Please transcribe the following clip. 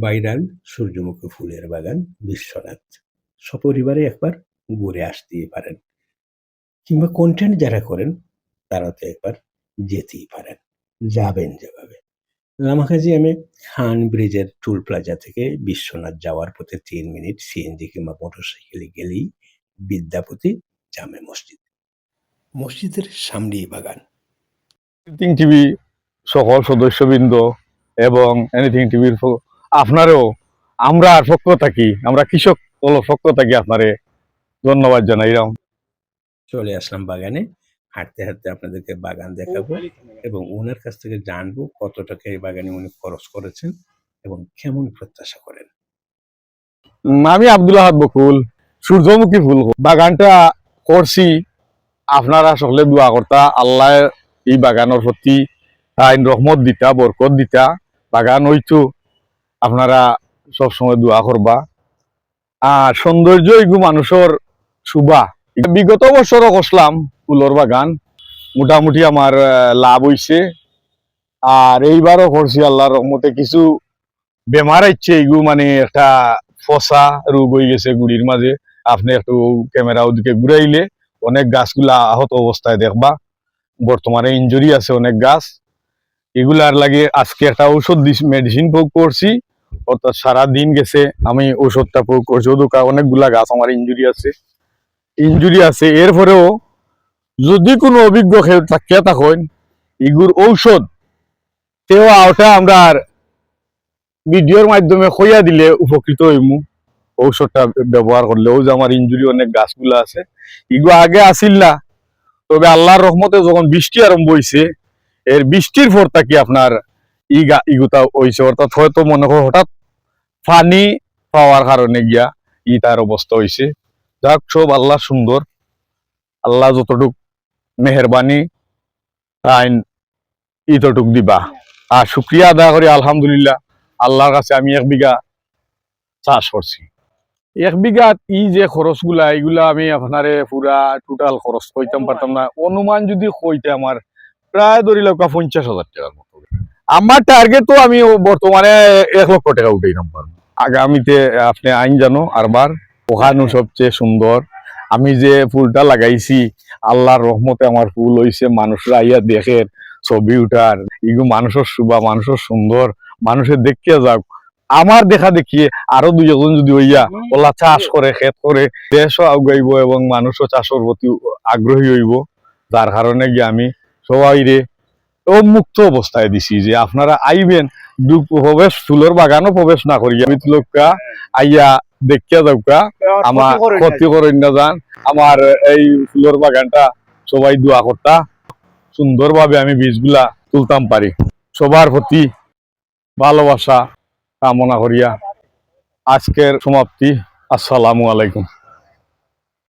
Viral সূর্যমুখী ফুলের বাগান বিশ্বনাথ। সপরিবারে একবার ঘুরে আসতেই পারেন। কিংবা কন্টেন্ট যারা করেন তারা তো একবার যেতেই পারেন। যাবেন যেভাবে। লামাকাজি আমি খান ব্রিজের টুল প্লাজা থেকে বিশ্বনাথ যাওয়ার পথে তিন মিনিট সিএনজি কিংবা মোটরসাইকেলে গেলেই বিদ্যাপতি জামে মসজিদ। মসজিদের সামনেই বাগান। টিভি সকল সদস্যবৃন্দ এবং এনিথিং টিভির আপনারও আমরা আর পক্ষ থাকি আমরা কৃষক পক্ষ থাকি আপনারে। ধন্যবাদ জানাইলাম চলে আসলাম বাগানে হাঁটতে হাঁটতে আপনাদেরকে বাগান দেখাবো এবং ওনার কাছ থেকে জানব কত টাকা এই বাগানে উনি খরচ করেছেন এবং কেমন প্রত্যাশা করেন। আমি আব্দুল আহাদ বকুল সূর্যমুখী ফুল। বাগানটা করছি আপনারা সকলে দোয়া করতা আল্লাহ এই বাগানের প্রতি আইন রহমত দিতা বরকত দিতা। বাগান হইতো আপনারা সব সময় দোয়া করবা। আর সৌন্দর্য এগু মানুষের শুভা। বিগত বছরও করলাম ফুলের বাগান। মোটামুটি আমার লাভ হইছে। আর এইবারও করছি আল্লাহর রহমতে কিছু বেমার আইছে এগু মানে একটা ফসা রোগ হয়ে গেছে গুড়ির মাঝে। আপনি একটু ক্যামেরা ওদিকে ঘুরাইলে অনেক গাছগুলা আহত অবস্থায় দেখবা। বর্তমানে ইনজুরি আছে অনেক গাছ। এগুলার লাগে আজকে একটা ঔষধ মেডিসিন প্রয়োগ করছি। অর্থাৎ সারা দিন গেছে, আমি ঔষধটা প্রয়োগ করছি। ওদুকা, অনেকগুলা গাছ আমার ইনজুরি আছে। ইনজুরি আছে, এরপরেও যদি কোনো অভিজ্ঞ থাকিয়া থাকেন, এগুর ঔষধ তেও ওটা আমরা ভিডিওর মাধ্যমে খইয়া দিলে উপকৃত হইমু। ঔষধটা ব্যবহার করলে ও যে আমার ইনজুরি অনেক গাছগুলো আছে। ইগু আগে আসিল না। তবে আল্লাহর রহমতে যখন বৃষ্টি আরম্ভ হইছে, এর বৃষ্টির পর থাকি আপনার ই গা ইগুতা হইছে অর্থাৎ হয়তো মনে করো হঠাৎ পানি পাওয়ার কারণে গিয়া ই তার অবস্থা হইছে যাক সব আল্লাহ সুন্দর আল্লাহ যতটুক মেহরবানি আইন ইতটুক দিবা। আর শুক্রিয়া আদায় করি আলহামদুলিল্লাহ। আল্লাহর কাছে আমি এক বিঘা চাষ করছি এক বিঘাত ই যে খরচগুলা এগুলা আমি আপনারে পুরা টোটাল খরচ কইতাম পারতাম না। অনুমান যদি কইতে আমার প্রায় ধরি লোক পঞ্চাশ হাজার টাকার মতো আমার টার্গেট তো আমি বর্তমানে এক লক্ষ টাকা উঠেই নাম্বার আগামীতে আপনি আইন জানো, আরবার। ওখানো সবচেয়ে সুন্দর। আমি যে ফুলটা লাগাইছি, আল্লাহর রহমতে আমার ফুল হইছে, মানুষরা আইয়া দেখে, ছবি উঠার। এগুলো মানুষের শুভা মানুষের সুন্দর। মানুষের দেখিয়া যাক। আমার দেখা দেখিয়ে আরও দুই একজন যদি হইয়া ওলা চাষ করে খেত করে, দেশও আগাইব এবং মানুষও চাষের প্রতি আগ্রহী হইব। যার কারণে গিয়ে আমি সবাইরে ও মুক্ত অবস্থায় দিছি যে আপনারা আইবেন প্রবেশ ফুলের বাগানও প্রবেশ না করি আমি লোককা আইয়া দেখিয়া যাওকা আমার ক্ষতি করেন না যান। আমার এই ফুলের বাগানটা সবাই দোয়া করতা। সুন্দরভাবে আমি বীজগুলা তুলতাম পারি। সবার প্রতি ভালোবাসা কামনা করিয়া আজকের সমাপ্তি। আসসালামু আলাইকুম।